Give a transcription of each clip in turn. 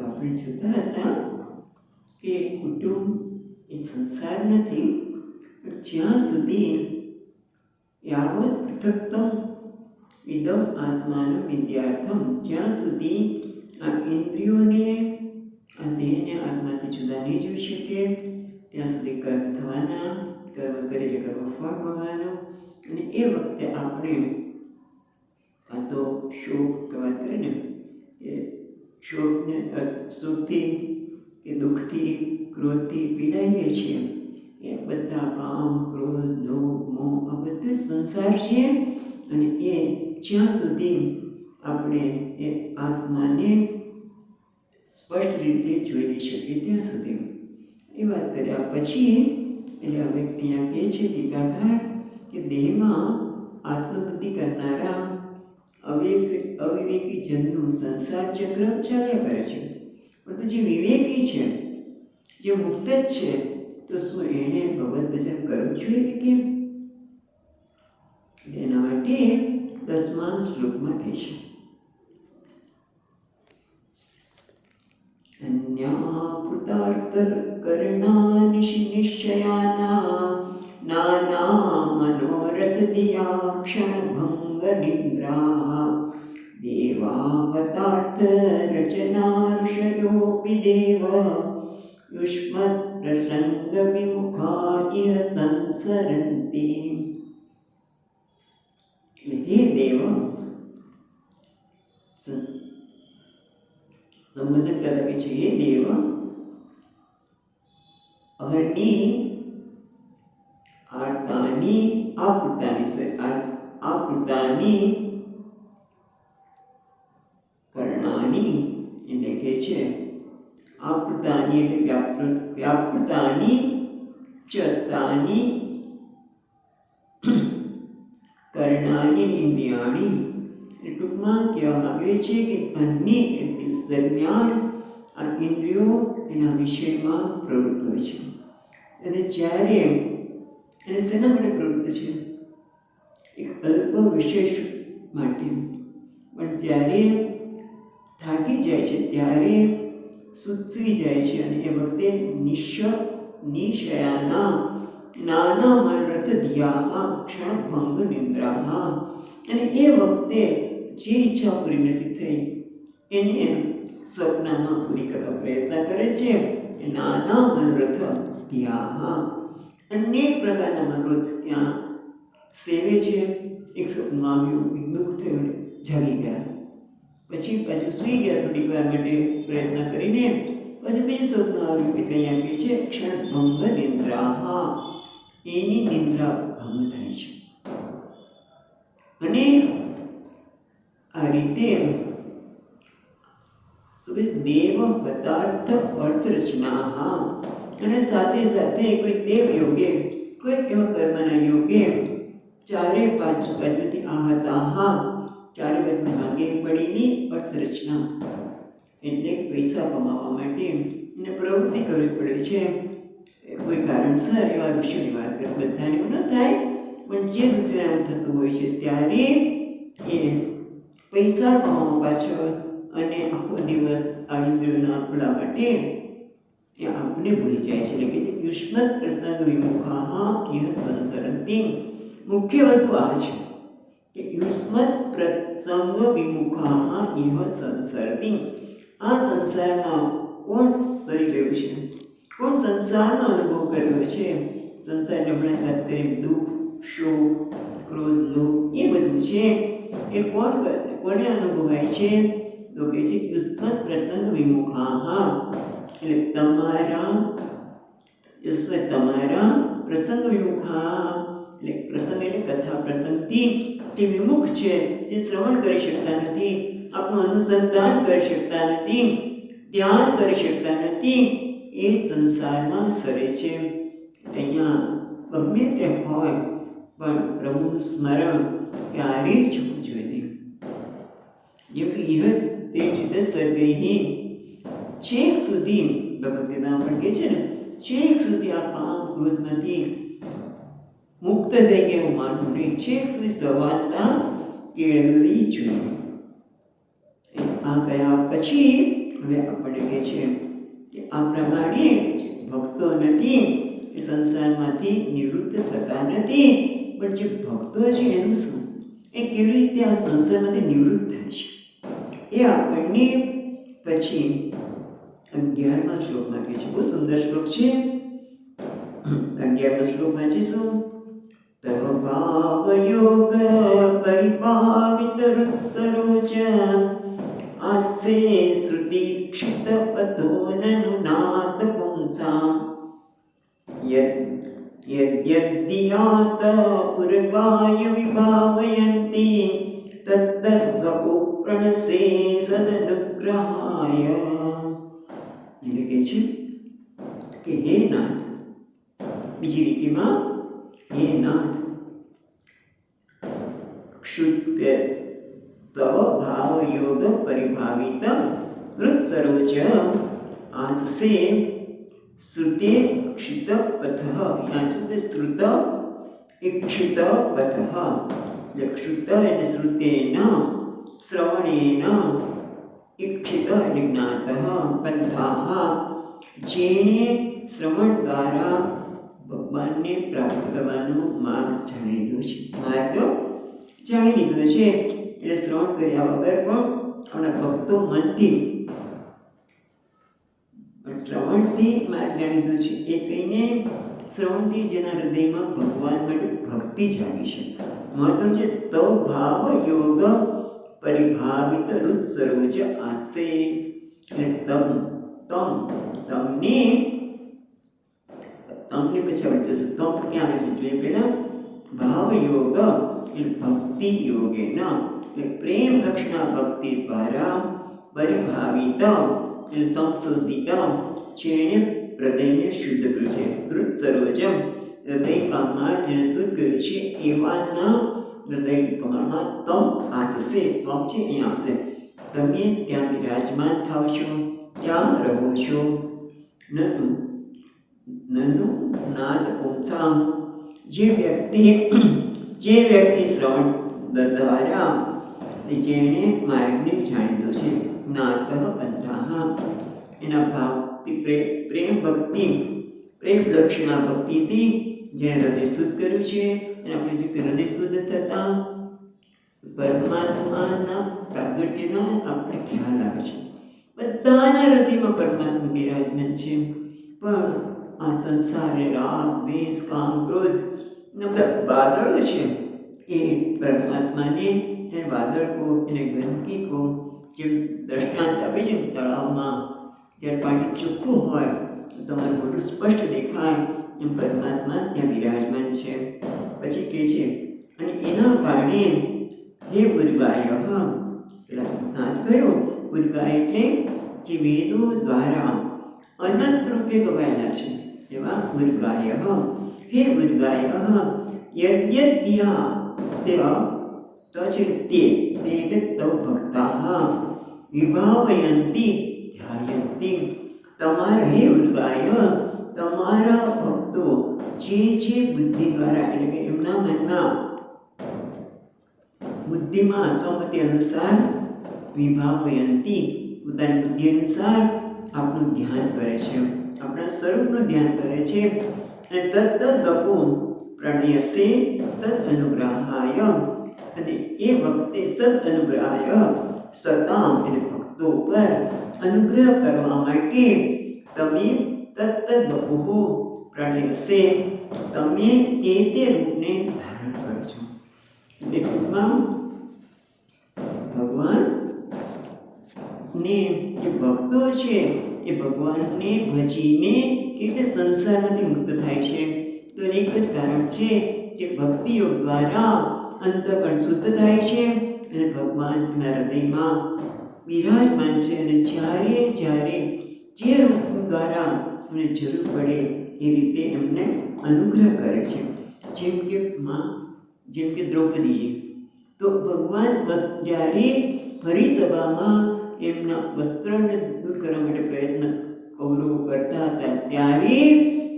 તો આપણે જોતા હતા કે કુટુંબ એ સંસાર નથી, પણ જ્યાં સુધી યાવત પૃથક્તમ ઇદમ આત્માનું વિદ્યાર્થમ જ્યાં સુધી આ ઇન્દ્રિયોને આ દેહને આત્માથી જુદા નહીં જોઈ શકીએ, ત્યાં સુધી કર્મ થવાના, કર્મ કરે એટલે કર્મ ફળ મળવાનું. અને એ વખતે આપણે આ તો શોક વાત કરીને એ શોકને સુખથી કે દુઃખથી, ક્રોધથી પીડાઈએ છીએ. એ બધા કામ, ક્રોધ લોભ મોહ, આ બધું સંસાર છે અને એ જ્યાં સુધી આપણે એ આત્માને સ્પષ્ટ રીતે જોઈ શકીએ ત્યાં સુધી. એ વાત કર્યા પછી એટલે હવે અહીંયા કહે છે ટીકાકાર કે દેહમાં આત્મબુદ્ધિ કરનારા અવિવેક, અવિવેકી જનનું સંસાર ચક્ર ચાલ્યા કરે છે. પરંતુ જે વિવેકી છે, જે મુક્ત જ છે, તો શું એણે ભગવત ભજન કરવું જોઈએ કે કેમ? એના માટે દસમા શ્લોકમાં કહે છે. નિશ્ચયાના નાના મનોરથ દિયા ક્ષણભંગ नानामनोरथधिया क्षणभङ्गनिद्राः देवावतार्थरचनाऋषयोऽपि देव युष्मत्प्रसङ्गविमुखा इह संसरन्ति हे देव स- સંબોધન કરતા કે છે હે દેવ અહની આર્તાની આપૂર્તાની sorry, આ- આપૂર્તાની કરણાની એને કે છે. આપૂર્તાની એટલે વ્યાપૃ વ્યાપૃતાની ચતાની, કરણાની ઇન્દ્રિયાણી એટલે ટૂંકમાં કહેવા માગે છે કે એ દિવસ દરમિયાન આ ઇન્દ્રિયો એના વિષયમાં પ્રવૃત્ત હોય છે. અને જ્યારે એને શેના માટે પ્રવૃત્ત છે? એક અલ્પ વિશેષ માટે. પણ જ્યારે થાકી જાય છે, ત્યારે સૂચવી જાય છે અને એ વખતે નિશ નિશયાના, નાના મરથ ધ્યાહા ક્ષણભંગ નિંદ્રાહા અને એ વખતે જે ઈચ્છા પૂરી નથી થઈ, એને સ્વપ્નમાં પૂરી કરવા પ્રયત્ન કરે છે નાના મનોરથ ધ્યાહા અનેક પ્રકારના મનોરથ ત્યાં સેવે છે, એક સ્વપ્નમાં આવ્યું એક દુઃખ થયું જાગી ગયા. પછી પાછું સૂઈ ગયા થોડીક વાર માટે પ્રયત્ન કરીને પછી બીજું સ્વપ્ન આવ્યું એટલે અહીંયા કહે છે, ક્ષણ ભંગ નિંદ્રાહા એની નિંદ્રા ભંગ થાય છે. અને આ રીતે શું કહે, દેવ પદાર્થ અર્થ રચના. અને સાથે સાથે કોઈ દેવ યોગે કોઈક એવા કર્મના યોગે ચારે પાંચ બાજુથી આ હતા હા ચારે બાજુ ભાગે પડેલી અર્થરચના. એટલે પૈસા કમાવા માટે એને પ્રવૃત્તિ કરવી પડે છે. કોઈ કારણસર એવા ઋષિની વાત કરે, બધાને એવું ન થાય, પણ જે ઋષિને એમ થતું હોય છે, ત્યારે એ પૈસા કમાવા પાછળ અને આખો દિવસ આ ઇન્દ્રિયોના આપણા માટે એ આપણે ભૂલી જાય છે. એટલે કે છે યુષ્મત પ્રસંગ વિમુખા ઇહ સંસરંતિ. મુખ્ય વસ્તુ આ છે કે યુષ્મત પ્રસંગ વિમુખા ઇહ સંસારથી આ સંસારમાં કોણ સરી રહ્યું છે? કોણ સંસારનો અનુભવ કર્યો છે? સંસારની હમણાં વાત કરી, દુઃખ, શોક, ક્રોધ, લોભ, એ બધું છે. એ કોણ કોને અનુભવાય છે? તો કે છે યુષ્મત પ્રસંગ વિમુખા એટલે તમારા યુષ્મત તમારા પ્રસંગ વિમુખા એટલે પ્રસંગ એટલે કથા પ્રસંગથી તે વિમુખ છે, જે શ્રવણ કરી શકતા નથી આપણું અનુસંધાન કરી શકતા નથી, ધ્યાન કરી શકતા નથી, એ સંસારમાં સરે છે. અહીંયા ગમે તે હોય, પણ પ્રભુનું સ્મરણ ક્યારેય ચૂકવું જોઈએ નહીં. જેમ ઇહ તે ચિત્ત સર્ગઈ છેક સુધી ભગવદ્ગીતા પણ કહે છે ને, છેક સુધી આ કામ ક્રોધમાંથી મુક્ત થઈ ગયા એવું માનવું નહીં. છેક સુધી સવાનતા કેળવવી જોઈએ. આ ગયા પછી હવે આપણે કહે છે કે આ પ્રમાણે ભક્તો નથી, એ સંસારમાંથી નિવૃત્ત થતા નથી, પણ જે ભક્તો છે એનું શું? એ કેવી રીતે આ સંસારમાંથી નિવૃત્ત થાય છે? એ આપણને પછી અગિયારમા શ્લોકમાં કહે છે. બહુ સુંદર શ્લોક છે. અગિયારમા શ્લોક વાંચીશું તવ ભાવયોગ પરિભાવિત સરોજ આસે શ્રુતિ ક્ષિત પદોનનુનાદ પુંસામ યદ્યદ્યાત ઉર્વાય વિભાવયંતી તદ્દર્ગપો પ્રણસે સદનુગ્રહાય એટલે કે છે કે હે નાથ બીજી રીતિમાં येनात् क्षुत्य तव भावयोग परिभावित हृत्सरोज आज से श्रुते क्षित पथः यहाँ से श्रुत इक्षित पथः क्षुत एंड श्रुतेन, श्रवणेन इक्षित ज्ञातः पन्थाः जेने श्रवण द्वारा ભગવાનને પ્રાપ્ત કરવાનો માર્ગ જાણી લીધો છે. માર્ગ જાણી લીધો છે એટલે શ્રવણ કર્યા વગર પણ આપણા ભક્તો મનથી શ્રવણથી માર્ગ જાણી લીધો છે. એ કહીને શ્રવણથી જેના હૃદયમાં ભગવાન માટે ભક્તિ જાગી છે. મહત્વ છે, તવ ભાવ યોગ પરિભાવિત રુસરોજ આશે એટલે તમ તમ, તમને છે તમ ક્યાં આવે જોઈએ પહેલા ભાવ યોગ એટલે ભક્તિ યોગે ન એટલે પ્રેમ લક્ષણા ભક્તિ દ્વારા પરિભાવિત એટલે સંશોધિત જેણે હૃદયને શુદ્ધ કર્યું છે હૃદ સરોજમ હૃદય કામમાં જેને શુદ્ધ કર્યું છે એવાના હૃદય કમળમાં તમ આસશે તમ છે અહીંયા આવશે તમે ત્યાં બિરાજમાન થાવ છો ત્યાં રહો છો નનુ નનુ નાદ પુંસામ. જે વ્યક્તિ જે વ્યક્તિ શ્રવણ દ્વારા જેણે માર્ગને જાણીતો છે. નાદ પંથાહ એના પ્રે- પ્રેમ ભક્તિ, પ્રેમ લક્ષણા ભક્તિથી જેણે હૃદય શુદ્ધ કર્યું છે. અને આપણે જોયું કે હૃદય શુદ્ધ થતા પરમાત્માના પ્રાગટ્યનો આપણે ખ્યાલ આવે છે. બધાના હૃદયમાં પરમાત્મા બિરાજમાન છે. પણ આ સંસારે રાગ, દ્વેષ, કામ, ક્રોધ બધા વાદળો છે. એ પરમાત્માને એ વાદળ કહો એને ગંદકી કહો જે દ્રષ્ટાંત આપે છે તળાવમાં, જ્યારે પાણી ચોખ્ખું હોય, તો તમારું મોઢું સ્પષ્ટ દેખાય એમ પરમાત્મા ત્યાં બિરાજમાન છે. પછી કહે છે, અને એના કારણે હે ઉદગાય નાથ કયો ઉદગાય એટલે જે વેદો દ્વારા અનંત રૂપે ગવાયેલા છે. એવા ઉર્ગાય હે ઉર્ગાય યજ્ઞત્યા તેવા તો છે તે તે એટલે તવ ભક્તા વિભાવયંતી ધ્યાયંતી તમારા હે ઉર્ગાય તમારા ભક્તો જે જે બુદ્ધિ દ્વારા એટલે એમના મનમાં બુદ્ધિમાં સ્વમતિ અનુસાર વિભાવયંતી પોતાની બુદ્ધિ અનુસાર આપણું ધ્યાન કરે છે આપણા સ્વરૂપનું ધ્યાન કરે છે. અને તત્ત ગપો પ્રણયસે સદ અનુગ્રહાય અને એ વખતે સદ અનુગ્રહાય સતામ એટલે ભક્તો પર અનુગ્રહ કરવા માટે તમે તત્ત બપુ પ્રણયસે તમે એ તે રૂપને ધારણ કરો છો એટલે ટૂંકમાં ભગવાન ને જે ભક્તો છે એ ભગવાનને ભજીને કે રીતે સંસારમાંથી મુક્ત થાય છે? તો એક જ કારણ છે કે ભક્તિઓ દ્વારા અંતકણ શુદ્ધ થાય છે અને ભગવાન એના હૃદયમાં બિરાજમાન છે અને જ્યારે જ્યારે જે રૂપ દ્વારા એમને જરૂર પડે એ રીતે એમને અનુગ્રહ કરે છે. જેમ કે માં, જેમ કે દ્રૌપદીજી. તો ભગવાન જ્યારે ફરી સભામાં એમના વસ્ત્રને દૂર કરવા માટે પ્રયત્ન કૌરવો કરતા હતા. ત્યારે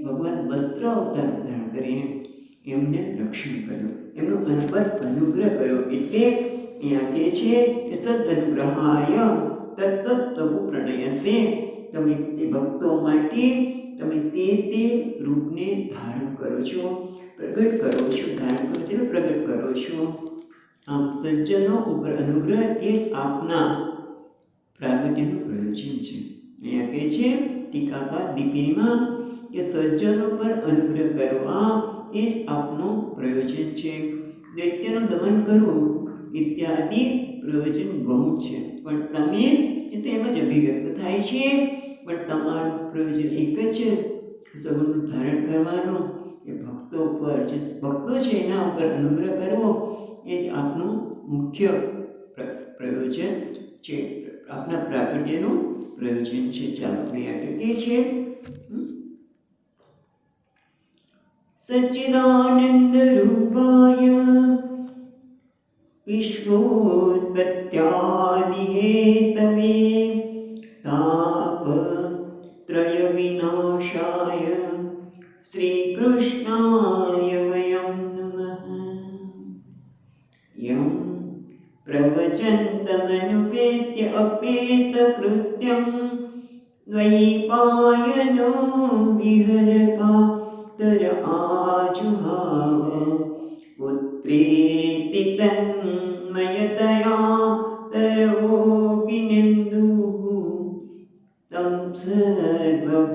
ભગવાન વસ્ત્ર અવતાર ધારણ કરીને એમને રક્ષણ કર્યું. એમનો અનપર અનુગ્રહ કર્યો. એટલે અહીંયા કહે છે કે સદ અનુગ્રહાય તત્ત પ્રણય પ્રણયસે. તમે તે ભક્તો માટે તમે તે તે રૂપને ધારણ કરો છો, પ્રગટ કરો છો, ધારણ કરો છો, પ્રગટ કરો છો. આમ સજ્જનો ઉપર અનુગ્રહ એ જ આપના પ્રાગટ્યનું પ્રયોજન છે. અહીંયા કહે છે ટીકાકાર દીપિનીમાં કે સજ્જનો પર અનુગ્રહ કરવા એ જ આપનું પ્રયોજન છે. દૈત્યનું દમન કરવું ઇત્યાદિ પ્રયોજન ઘણું છે. પણ તમે એ તો એમ જ અભિવ્યક્ત થાય છે. પણ તમારું પ્રયોજન એક જ છે. સગુણનું ધારણ કરવાનું એ ભક્તો પર, જે ભક્તો છે એના ઉપર અનુગ્રહ કરવો એ જ આપનું મુખ્ય પ્ર- પ્રયોજન છે. આપના પ્રાગટ્યનું પ્રયોજન છે. ચાલો પ્રાગટ્ય છે સચ્ચિદાનંદ રૂપાય વિશ્વોત્પત્યાદિહેતવે તાપ ત્રય વિનાશાય શ્રીકૃષ્ણ प्रवचन्तमनुपेत्य अपेतकृत्यं द्वैपायनो विहरका तर आजुहाव पुत्रेति तन्मयतया तरवोऽपिनेन्दुः तं सर्वभूतहृदयं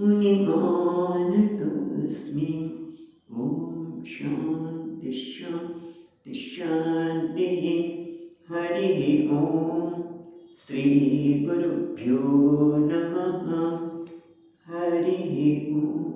मुनिमानतोऽस्मि ॐ शान्ति શાંતિ હરિ ઓમ શ્રી ગુરુભ્યો નમઃ હરિ ઓમ